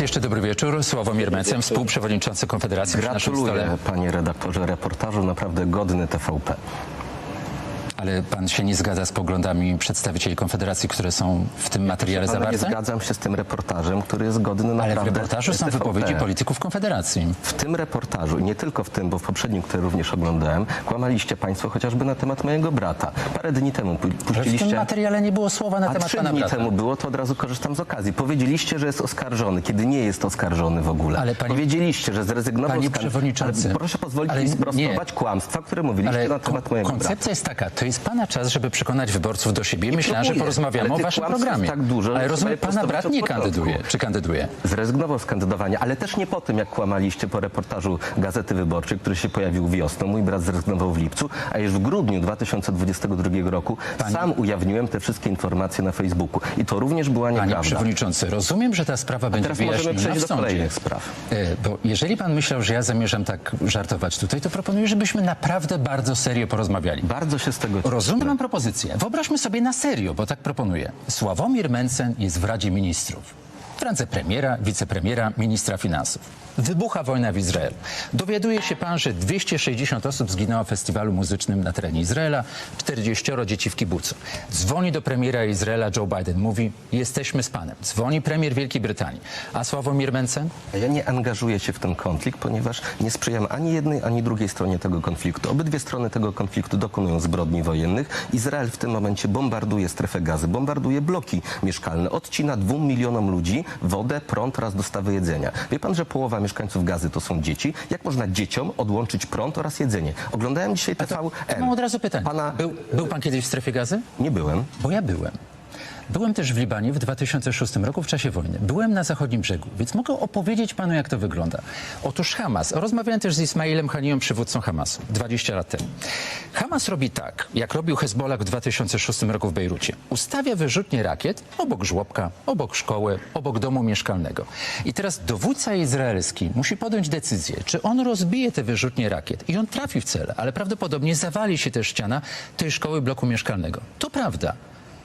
Raz jeszcze dobry wieczór. Sławomir Mencen, współprzewodniczący Konfederacji Gratuluję, panie redaktorze, reportażu naprawdę godny TVP. Ale pan się nie zgadza z poglądami przedstawicieli Konfederacji, które są w tym materiale Ale nie zawarte? zgadzam się z tym reportażem, który jest godny Ale w naprawdę reportażu są wypowiedzi polityków Konfederacji. W tym reportażu, i nie tylko w tym, bo w poprzednim, który również oglądałem, kłamaliście państwo chociażby na temat mojego brata. Parę dni temu pu- Że w tym puściliście... materiale nie było słowa na A temat trzy pana dni brata. temu było, to od razu korzystam z okazji. Powiedzieliście, że jest oskarżony, kiedy nie jest oskarżony w ogóle. Ale panie- Powiedzieliście, że zrezygnował Panie z przewodniczący, Ale proszę pozwolić ale mi nie- sprostować kłamstwa, które mówiliście Ale na temat mojego brata. koncepcja jest taka, to jest pana czas, żeby przekonać wyborców do siebie. Myślałem, że porozmawiamy o waszym programie. tak dużo, ale rozumiem, pana brat nie kandyduje. Czy kandyduje? Zrezygnował z kandydowania, ale też nie po tym, jak kłamaliście po reportażu Gazety Wyborczej, który się pojawił wiosną. Mój brat zrezygnował w lipcu, a już w grudniu 2022 roku Panie- sam ujawniłem te wszystkie informacje na Facebooku. I to również była Panie nieprawda. przewodniczący, rozumiem, że ta sprawa będzie Teraz możemy przejść do kolejnych spraw. E, Bo jeżeli pan myślał, że ja zamierzam tak żartować tutaj, to proponuję, żebyśmy naprawdę bardzo serio porozmawiali. Bardzo się z tego Rozumiem mam propozycję. Wyobraźmy sobie na serio, bo tak proponuję. Sławomir Mencen jest w Radzie Ministrów. W randze premiera, wicepremiera, ministra finansów. Wybucha wojna w Izraelu. Dowiaduje się pan, że 260 osób zginęło w festiwalu muzycznym na terenie Izraela, 40 dzieci w kibucu. Dzwoni do premiera Izraela Joe Biden, mówi: Jesteśmy z panem. Dzwoni premier Wielkiej Brytanii. A Sławomir Mencen? Ja nie angażuję się w ten konflikt, ponieważ nie sprzyjam ani jednej, ani drugiej stronie tego konfliktu. Obydwie strony tego konfliktu dokonują zbrodni wojennych. Izrael w tym momencie bombarduje strefę gazy, bombarduje bloki mieszkalne, odcina dwóm milionom ludzi wodę, prąd oraz dostawy jedzenia. Wie pan, że połowa mieszkańców gazy to są dzieci? Jak można dzieciom odłączyć prąd oraz jedzenie? Oglądałem dzisiaj TVN. To mam od razu pytanie. Pana... Był, był pan kiedyś w strefie gazy? Nie byłem. Bo ja byłem. Byłem też w Libanie w 2006 roku w czasie wojny. Byłem na zachodnim brzegu, więc mogę opowiedzieć panu, jak to wygląda. Otóż Hamas, rozmawiałem też z Ismailem Haniyą, przywódcą Hamasu, 20 lat temu. Hamas robi tak, jak robił Hezbollah w 2006 roku w Bejrucie. Ustawia wyrzutnie rakiet obok żłobka, obok szkoły, obok domu mieszkalnego. I teraz dowódca izraelski musi podjąć decyzję, czy on rozbije te wyrzutnie rakiet i on trafi w cel, ale prawdopodobnie zawali się też ściana tej szkoły bloku mieszkalnego. To prawda.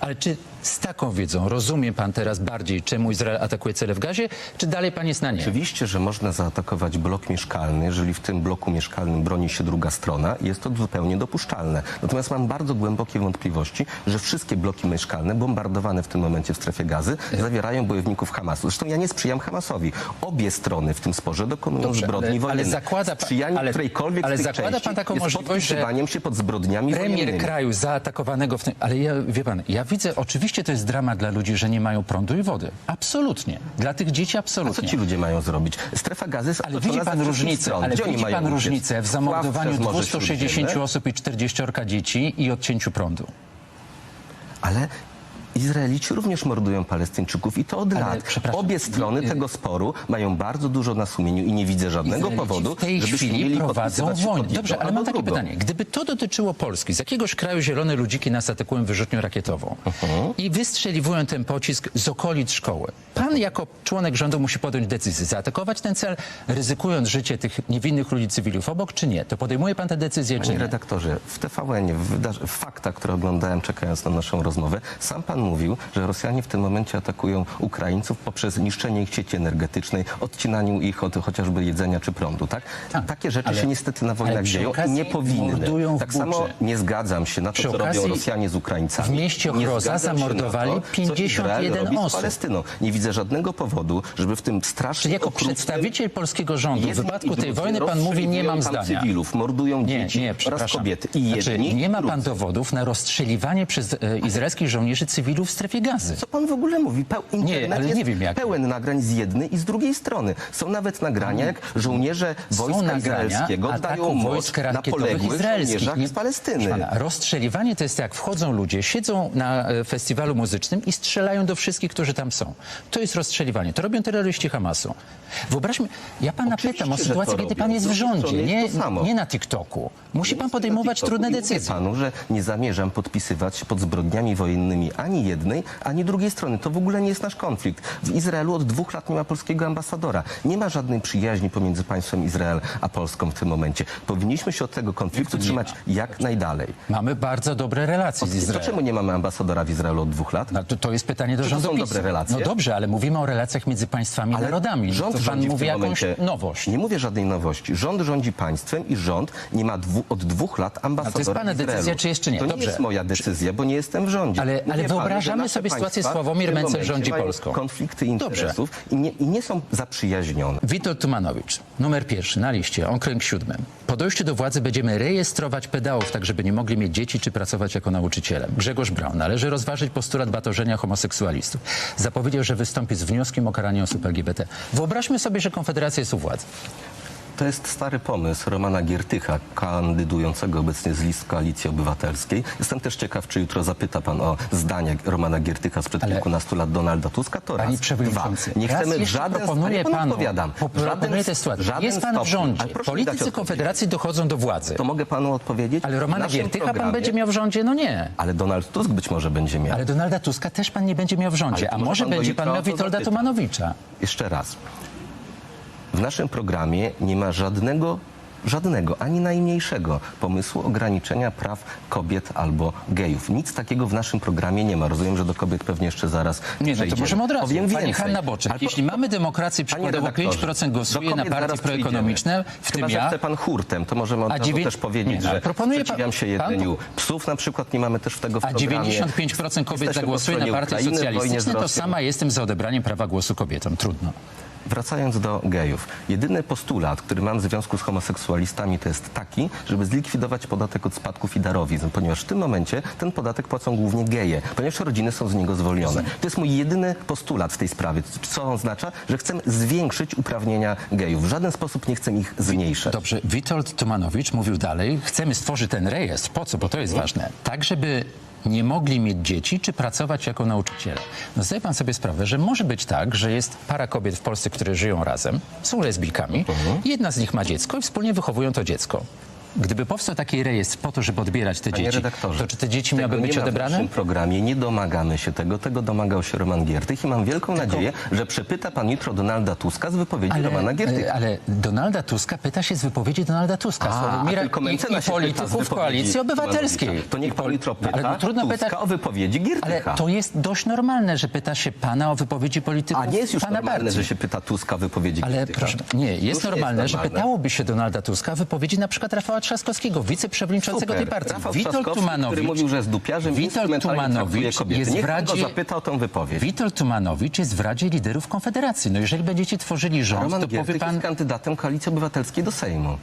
Ale czy z taką wiedzą rozumie pan teraz bardziej, czemu Izrael atakuje cele w gazie, czy dalej pan jest na nie? Oczywiście, że można zaatakować blok mieszkalny, jeżeli w tym bloku mieszkalnym broni się druga strona, jest to zupełnie dopuszczalne. Natomiast mam bardzo głębokie wątpliwości, że wszystkie bloki mieszkalne bombardowane w tym momencie w strefie gazy zawierają bojowników Hamasu. Zresztą ja nie sprzyjam Hamasowi. Obie strony w tym sporze dokonują Dobrze, zbrodni ale- ale zakłada pan- Sprzyjanie ale- którejkolwiek ale z tych zakłada pan taką jest możliwość, że się pod zbrodniami Premier wojennymi. kraju zaatakowanego w tym... Ale ja, wie pan, ja widzę, oczywiście to jest dramat dla ludzi, że nie mają prądu i wody. Absolutnie. Dla tych dzieci A absolutnie. co ci ludzie mają zrobić? Strefa gazy jest Ale widzi pan różnicę, ale Gdzie widzi pan różnicę w zamordowaniu przez Morze 260 Śródziemne? osób i 40 dzieci i odcięciu prądu. Ale Izraelici również mordują Palestyńczyków i to od Ale, lat. przepraszam, Obie strony tego sporu mają bardzo dużo na sumieniu i nie widzę żadnego Izraelici powodu, w tej żebyśmy chwili mieli prowadzą podpisywać się wojnę. pod jedną Dobrze, ale albo mam takie drugą. pytanie. Gdyby to dotyczyło Polski, z jakiegoś kraju zielone ludziki nas atakują wyrzutnią rakietową Mhm. i wystrzeliwują ten pocisk z okolic szkoły. Pan jako członek rządu musi podjąć decyzję, zaatakować ten cel, ryzykując życie tych niewinnych ludzi cywilów obok, czy nie? To podejmuje pan tę decyzję, czy Panie nie? redaktorze, w TVN, w, wydarzy- w faktach, które oglądałem czekając na naszą rozmowę, sam pan mówił, że Rosjanie w tym momencie atakują Ukraińców poprzez niszczenie ich sieci energetycznej, odcinaniu ich od chociażby jedzenia czy prądu, tak? Tak, Takie rzeczy ale- się niestety na wojnach dzieją i nie powinny. Tak samo nie zgadzam się na to, co robią Rosjanie z Ukraińcami. w mieście na zamordowali to, co 51 Izrael robi z osób. Palestyną. Nie widzę żadnego powodu, żeby w tym strasznym Czyli jako okrutnym przedstawiciel polskiego rządu w wypadku tej wojny pan mówi, nie mam zdania. cywilów, mordują Nie, dzieci nie, oraz kobiety. I jedni, znaczy, nie ma pan dowodów na rozstrzeliwanie przez e, izraelskich żołnierzy cywilów w strefie gazy. Co pan w ogóle mówi? Peł, internet ale jest nie wiem jak. pełen nagrań z jednej i z drugiej strony. Są nawet nagrania, jak żołnierze wojska nagrania izraelskiego dają moc na poległych żołnierzach Nie- z Palestyny. Pana, rozstrzeliwanie to jest jak wchodzą ludzie, siedzą na e, festiwalu muzycznym i strzelają do wszystkich, którzy tam są. To jest rozstrzeliwanie. To robią terroryści Hamasu. Wyobraźmy, ja pana Oczywiście, pytam o sytuację, kiedy robią. pan jest w rządzie, nie, jest nie na TikToku. Musi pan podejmować trudne decyzje. panu, że nie zamierzam podpisywać pod zbrodniami wojennymi ani ani jednej, ani drugiej strony. To w ogóle nie jest nasz konflikt. W Izraelu od dwóch lat nie ma polskiego ambasadora. Nie ma żadnej przyjaźni pomiędzy państwem Izrael a Polską w tym momencie. Powinniśmy się od tego konfliktu nie trzymać ma? jak najdalej. Mamy bardzo dobre relacje z To Izraelem. czemu nie mamy ambasadora w Izraelu od dwóch lat? No, to, to jest pytanie do Czy to są rządu PiSu. dobre relacje? No dobrze, ale mówimy o relacjach między państwami i narodami. rząd to pan mówi jakąś momencie. nowość. Nie mówię żadnej nowości. Rząd rządzi państwem i rząd nie ma dwu, od dwóch lat ambasadora pana w Izraelu. decyzja, czy jeszcze nie? To nie Dobrze. jest moja decyzja, bo nie jestem w rządzie. Ale- Mówię ale panu, wyobrażamy sobie sytuację, Sławomir momencie rządzi Polską. Konflikty Dobrze. interesów i nie, i nie są zaprzyjaźnione. Witold Tumanowicz, numer pierwszy na liście, okręg siódmy. Po dojściu do władzy będziemy rejestrować pedałów, tak żeby nie mogli mieć dzieci czy pracować jako nauczyciele. Grzegorz Braun, należy rozważyć postulat batorzenia homoseksualistów. Zapowiedział, że wystąpi z wnioskiem o karanie osób LGBT. Wyobraźmy sobie, że Konfederacja jest u władzy. To jest stary pomysł Romana Giertycha, kandydującego obecnie z list Koalicji Obywatelskiej. Jestem też ciekaw, czy jutro zapyta pan o zdanie Romana Giertycha sprzed Ale- kilkunastu lat Donalda Tuska. To Panie raz. Dwa. Nie chcemy żaden proponuję panu panu, odpowiadam. żaden- tę sytuację. żaden Jest pan w rządzie. Politycy. Konfederacji dochodzą do władzy. To mogę panu odpowiedzieć? Ale Romana Giertycha pan programie- będzie miał w rządzie? No nie. Ale Donald Tusk być może będzie miał. Ale Donalda Tuska też pan nie będzie miał w rządzie, a może może pan będzie pan miał Witolda zapyta. Tumanowicza. Jeszcze raz. W naszym programie nie ma żadnego, żadnego, ani najmniejszego pomysłu ograniczenia praw kobiet albo gejów. Nic takiego w naszym programie nie ma. Rozumiem, że do kobiet pewnie jeszcze zaraz Nie, no to przejdziemy. możemy od razu. Powiem Pani więcej. Hanna Boczek, Ale po- jeśli mamy demokrację, przykładowo redaktorze, 5% do głosuje na kobiet partie zaraz proekonomiczne, w Chyba, tym że ja. chce pan hurtem, to możemy od A razu dziewię- też powiedzieć, Nie, ale że proponuje pan- sprzeciwiam się pan- jedzeniu psów na przykład, nie mamy też w tego w A programie. 95% kobiet Jesteśmy po zagłosuje na stronie partie Ukrainy, w wojnie z socjalistyczne, to Rosją. sama jestem za odebraniem prawa głosu kobietom. Trudno. Wracając do gejów. Jedyny postulat, który mam w związku z homoseksualistami, to jest taki, żeby zlikwidować podatek od spadków i darowizn, ponieważ w tym momencie ten podatek płacą głównie geje, ponieważ rodziny są z niego zwolnione. To jest mój jedyny postulat w tej sprawie, co oznacza, że chcemy zwiększyć uprawnienia gejów. W żaden sposób nie chcemy ich zmniejszać. Dobrze, Witold Tumanowicz mówił dalej, chcemy stworzyć ten rejestr. Po co? Bo to jest ważne. Tak, żeby nie mogli mieć dzieci czy pracować jako nauczyciele. No zdaje pan sobie sprawę, że może być tak, że jest para kobiet w Polsce, które żyją razem, są lesbijkami, jedna z nich ma dziecko i wspólnie wychowują to dziecko. Gdyby powstał taki rejestr po to, żeby odbierać te Panie dzieci, redaktorze, to czy te dzieci miałyby być nie ma W odebrane? naszym programie nie domagamy się tego. Tego domagał się Roman Giertych i mam wielką nadzieję, że przepyta pan jutro Donalda Tuska z wypowiedzi Romana Giertycha. ale Donalda Tuska pyta się z wypowiedzi Donalda Tuska, A, Sławomira tylko i, i się pyta z polityków wypowiedzi Koalicji Obywatelskiej. To niech I pan jutro pyta Ale no, trudno Tuska pytać, o wypowiedzi ale Giertycha. to jest dość normalne, że pyta się pana o wypowiedzi polityków A nie jest już pana normalne, partii. że się pyta Tuska o wypowiedzi Ale Giertycha. proszę, nie, jest Już normalne, że pytałoby się Donalda Tuska o wypowiedzi na przykład Rafała Trzaskowskiego, wiceprzewodniczącego tej partii. Rafał Witold Tumanowicz, który mówił, że jest dupiarzem Witold Tumanowicz jest w Radzie... zapyta o tą wypowiedź. Witold Tumanowicz jest w Radzie Liderów Konfederacji. No jeżeli będziecie tworzyli rząd, Roman to powie Giertych pan... jest kandydatem Koalicji Obywatelskiej do Sejmu.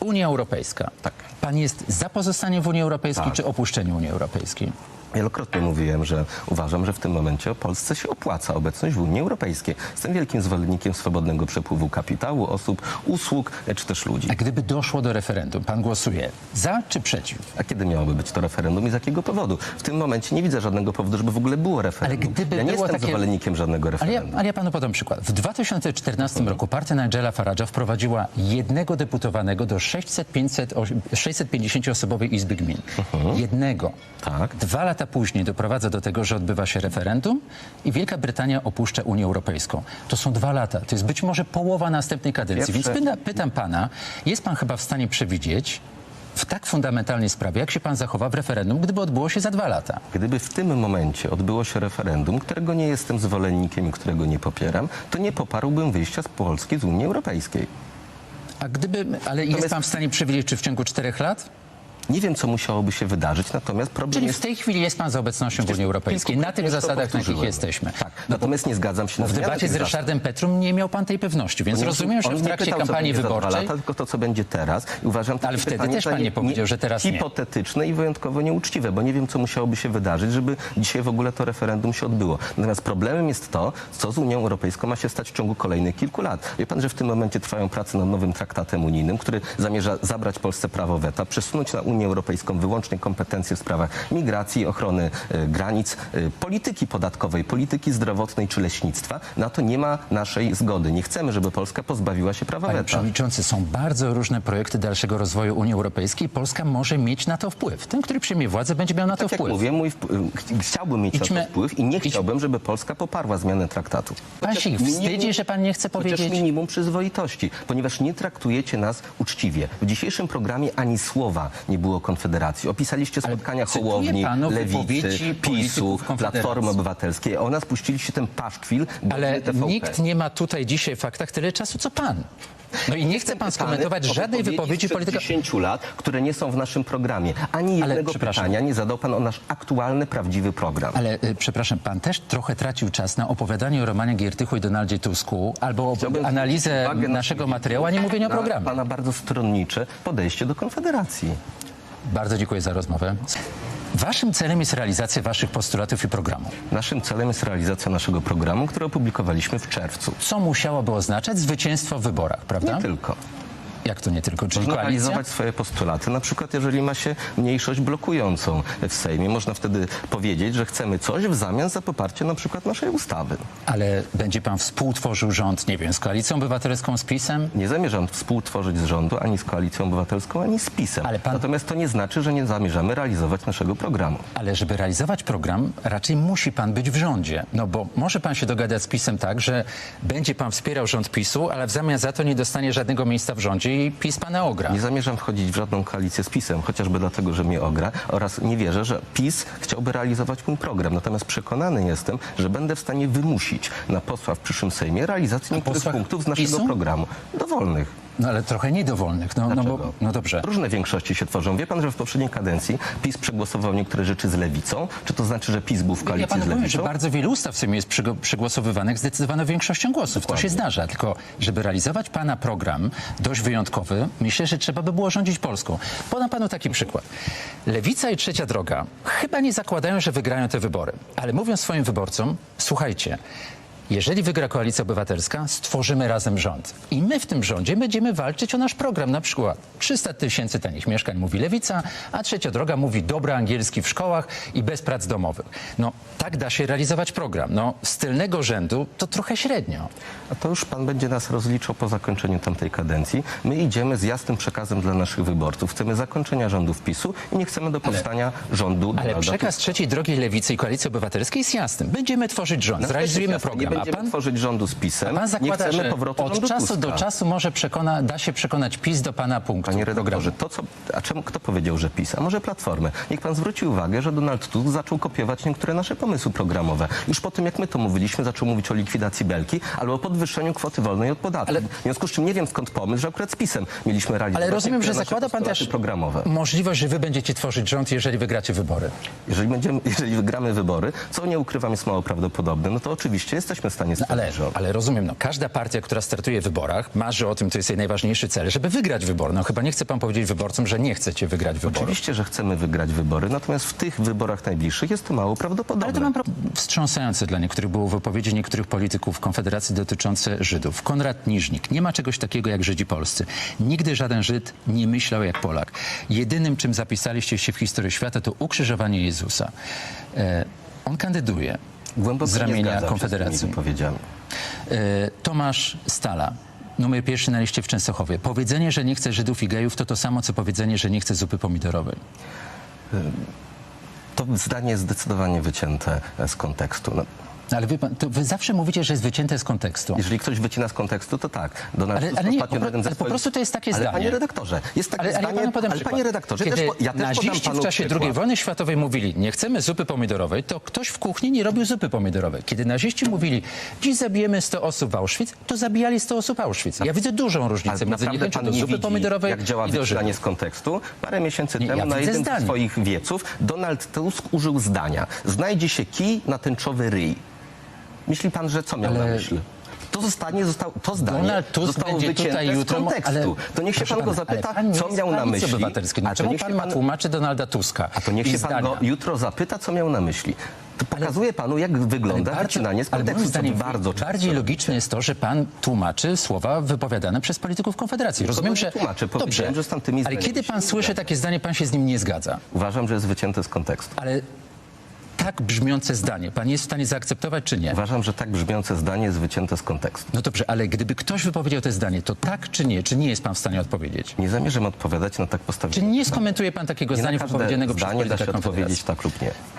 Unia Europejska. Tak. Pan jest za pozostaniem w Unii Europejskiej Tak. czy opuszczeniem Unii Europejskiej? Wielokrotnie mówiłem, że uważam, że w tym momencie Polsce się opłaca obecność w Unii Europejskiej. Jestem wielkim zwolennikiem swobodnego przepływu kapitału, osób, usług czy też ludzi. A gdyby doszło do referendum, pan głosuje za czy przeciw? A kiedy miałoby być to referendum i z jakiego powodu? W tym momencie nie widzę żadnego powodu, żeby w ogóle było referendum. Ale gdyby ja nie było jestem takie- zwolennikiem żadnego Ale ja, referendum. ale ja panu podam przykład. W 2014 roku partia Nigela Farage'a wprowadziła jednego deputowanego do 600-500-osobowej Izby Gmin. Jednego. Tak. Dwa lata później doprowadza do tego, że odbywa się referendum i Wielka Brytania opuszcza Unię Europejską. To są dwa lata. To jest być może połowa następnej kadencji. Więc pyta, pytam pana, jest pan chyba w stanie przewidzieć w tak fundamentalnej sprawie, jak się pan zachowa w referendum, gdyby odbyło się za dwa lata? Gdyby w tym momencie odbyło się referendum, którego nie jestem zwolennikiem i którego nie popieram, to nie poparłbym wyjścia z Polski z Unii Europejskiej. A gdyby, ale jest pan w stanie przewidzieć, czy w ciągu czterech lat? Nie wiem, co musiałoby się wydarzyć, natomiast problem Czyli jest... w tej chwili jest pan za obecnością w Unii Europejskiej, na tych zasadach, na jakich jesteśmy. Tak. Natomiast nie zgadzam się na W debacie z. Ryszardem Petrum nie miał pan tej pewności, więc Ponieważ rozumiem, że w nie trakcie pytał, kampanii wyborczej... Lata, tylko to, co będzie teraz. I uważam Ale wtedy też pan nie powiedział, że teraz nie. Hipotetyczne i wyjątkowo nieuczciwe, bo nie wiem, co musiałoby się wydarzyć, żeby dzisiaj w ogóle to referendum się odbyło. Natomiast problemem jest to, co z Unią Europejską ma się stać w ciągu kolejnych kilku lat. Wie pan, że w tym momencie trwają prace nad nowym traktatem unijnym, który zamierza zabrać Polsce prawo weta, przesunąć na Unię Unię Europejską wyłącznie kompetencje w sprawach migracji, ochrony e, granic, e, polityki podatkowej, polityki zdrowotnej czy leśnictwa. Na to nie ma naszej zgody. Nie chcemy, żeby Polska pozbawiła się prawa Panie weta. Przewodniczący, są bardzo różne projekty dalszego rozwoju Unii Europejskiej. Polska może mieć na to wpływ. Ten, który przyjmie władzę, będzie miał na to Tak jak wpływ. mówię, mój wp- ch- chciałbym mieć Idźmy- na to wpływ i nie chciałbym, żeby Polska poparła zmianę traktatu. Pan się wstydzi, że pan nie chce Chociaż powiedzieć? minimum przyzwoitości, ponieważ nie traktujecie nas uczciwie. W dzisiejszym programie ani słowa nie było Konfederacji. Opisaliście Ale spotkania cytuję Hołowni, panu Lewicy, wypowiedzi PiSu, polityków Konfederacji. Platformy Obywatelskiej, a o nas puściliście ten paszkwil Ale TVP. nikt nie ma tutaj dzisiaj w faktach tyle czasu, co pan. No i nie chce pan skomentować o żadnej wypowiedzi polityka. 10 lat, które nie są w naszym programie. Ani Ale, jednego przepraszam. pytania nie zadał pan o nasz aktualny, prawdziwy program. Ale y, przepraszam, pan też trochę tracił czas na opowiadanie o Romanie Giertychu i Donaldzie Tusku albo o Chciałbym analizę zwrócić uwagę na- naszego materiału, a nie mówienie o na programie. Pana bardzo stronnicze podejście do Konfederacji. Bardzo dziękuję za rozmowę. Waszym celem jest realizacja waszych postulatów i programu. Naszym celem jest realizacja naszego programu, który opublikowaliśmy w czerwcu. Co musiałoby oznaczać zwycięstwo w wyborach, prawda? Nie tylko. Jak to nie tylko? Czyli Można koalicja? realizować swoje postulaty. Na przykład, jeżeli ma się mniejszość blokującą w Sejmie, można wtedy powiedzieć, że chcemy coś w zamian za poparcie na przykład naszej ustawy. Ale będzie pan współtworzył rząd, nie wiem, z Koalicją Obywatelską, z PiSem? Nie zamierzam współtworzyć z rządu ani z Koalicją Obywatelską, ani z PiSem. Ale pan- Natomiast to nie znaczy, że nie zamierzamy realizować naszego programu. Ale żeby realizować program, raczej musi pan być w rządzie. No bo może pan się dogadać z PiSem tak, że będzie pan wspierał rząd PiSu, ale w zamian za to nie dostanie żadnego miejsca w rządzie i PiS pana ogra. Nie zamierzam wchodzić w żadną koalicję z PiSem, chociażby dlatego, że mnie ogra oraz nie wierzę, że PiS chciałby realizować mój program. Natomiast przekonany jestem, że będę w stanie wymusić na posła w przyszłym Sejmie realizację niektórych punktów z naszego PiSu? programu. Dowolnych. No ale trochę niedowolnych. No, no, bo, no dobrze. Różne większości się tworzą. Wie pan, że w poprzedniej kadencji PiS przegłosował niektóre rzeczy z lewicą? Czy to znaczy, że PiS był w Ja koalicji panu z powiem, że lewicą? bardzo wiele ustaw w Sejmie jest przygo- przegłosowywanych zdecydowaną większością głosów. To się zdarza. Tylko, żeby realizować pana program dość wyjątkowy, myślę, że trzeba by było rządzić Polską. Podam panu taki przykład. Lewica i Trzecia Droga chyba nie zakładają, że wygrają te wybory. Ale mówią swoim wyborcom, słuchajcie, jeżeli wygra Koalicja Obywatelska, stworzymy razem rząd. I my w tym rządzie będziemy walczyć o nasz program. Na przykład 300 tysięcy tanich mieszkań mówi Lewica, a Trzecia Droga mówi dobry angielski w szkołach i bez prac domowych. No tak da się realizować program. No z tylnego rzędu to trochę średnio. A to już pan będzie nas rozliczał po zakończeniu tamtej kadencji. My idziemy z jasnym przekazem dla naszych wyborców. Chcemy zakończenia rządów PiSu i nie chcemy do powstania rządu Ale Donalda przekaz Trzeciej Drogi Lewicy i Koalicji Obywatelskiej jest jasny. Będziemy tworzyć rząd, Tuska. zrealizujemy program. A będziemy pan tworzyć rządu z PiSem. pan Nie zakłada, chcemy że powrotu od rządu czasu do Tuska. czasu może przekona, da się przekonać PiS do pana punktu Panie redaktorze, to co, a czemu, kto powiedział, że PiS? A może Platformę? Niech pan zwróci uwagę, że Donald Tusk zaczął kopiować niektóre nasze pomysły programowe. Już po tym, jak my to mówiliśmy, zaczął mówić o likwidacji belki albo o podwyższeniu kwoty wolnej od podatku. Ale- W związku z czym nie wiem skąd pomysł, że akurat z PiSem mieliśmy realizować Ale rozumiem, że zakłada pan też programowe. możliwość, że wy będziecie tworzyć rząd, jeżeli wygracie wybory. Jeżeli, będziemy, jeżeli wygramy wybory, co nie ukrywam jest mało prawdopodobne, no to oczywiście jesteśmy w stanie stworzyć Ale, ale rozumiem, no, każda partia, która startuje w wyborach, marzy o tym, to jest jej najważniejszy cel, żeby wygrać wybory. No chyba nie chce pan powiedzieć wyborcom, że nie chcecie wygrać wyborów. Oczywiście, że chcemy wygrać wybory, natomiast w tych wyborach najbliższych jest to mało prawdopodobne. Ale to mam pro... wstrząsające dla niektórych było wypowiedzi niektórych polityków Konfederacji dotyczące Żydów. Konrad Niżnik. Nie ma czegoś takiego jak Żydzi polscy. Nigdy żaden Żyd nie myślał jak Polak. Jedynym, czym zapisaliście się w historii świata, to ukrzyżowanie Jezusa. E, on kandyduje Głęboko z ramienia Konfederacji. E, Tomasz Stala. Numer pierwszy na liście w Częstochowie. Powiedzenie, że nie chce Żydów i gejów, to to samo, co powiedzenie, że nie chce zupy pomidorowej. To zdanie jest zdecydowanie wycięte e, z kontekstu. Ale wie pan, to wy zawsze mówicie, że jest wycięte z kontekstu. jeżeli ktoś wycina z kontekstu, to tak. Donald Ale- ale nie, ostatnio po ale po prostu to jest takie ale zdanie. panie redaktorze, jest takie Ale, ale ja zdanie, panu ale panie redaktorze, Kiedy też, po, ja też naziści w czasie przykład. II wojny światowej mówili, nie chcemy zupy pomidorowej, to ktoś w kuchni nie robił zupy pomidorowej. Kiedy naziści mówili, dziś zabijemy 100 osób w Auschwitz, to zabijali 100 osób w Auschwitz. Ja widzę dużą różnicę Ale między niechęcią do zupy widzi, pomidorowej jak działa i do wycinanie z kontekstu. Parę miesięcy Nie, temu ja na jednym zdanie. ze swoich wieców Donald Tusk użył zdania. Znajdzie się kij na tęczowy ryj. Myśli pan, że co miał Ale- na myśli? To zostanie, zostało, to zdanie zostało wycięte jutro. z kontekstu. ale- to niech się pan go pana, ale zapyta, pan co miał na myśli. Obywatelskiej. No A to czemu pan pan- tłumaczy Donalda Tuska? A to niech się pan zdania? go jutro zapyta, co miał na myśli. To pokazuje panu, jak wygląda wycinanie z ale kontekstu, zdaniem bardzo często bardziej logiczne jest to, że pan tłumaczy słowa wypowiadane przez polityków Konfederacji. Rozumiem, że... tłumaczę, Dobrze, że z tamtymi ale kiedy pan słyszy takie zdanie, pan się z nim nie zgadza. Uważam, że jest wycięte z kontekstu. Ale tak brzmiące zdanie, pan jest w stanie zaakceptować czy nie? Uważam, że tak brzmiące zdanie jest wycięte z kontekstu. No dobrze, ale gdyby ktoś wypowiedział to zdanie, to tak czy nie? Czy nie jest pan w stanie odpowiedzieć? Nie zamierzam odpowiadać na tak Czy postawione nie skomentuje pan takiego zdania wypowiedzianego przez zdanie da polityka się odpowiedzieć Konfederacji? tak lub nie.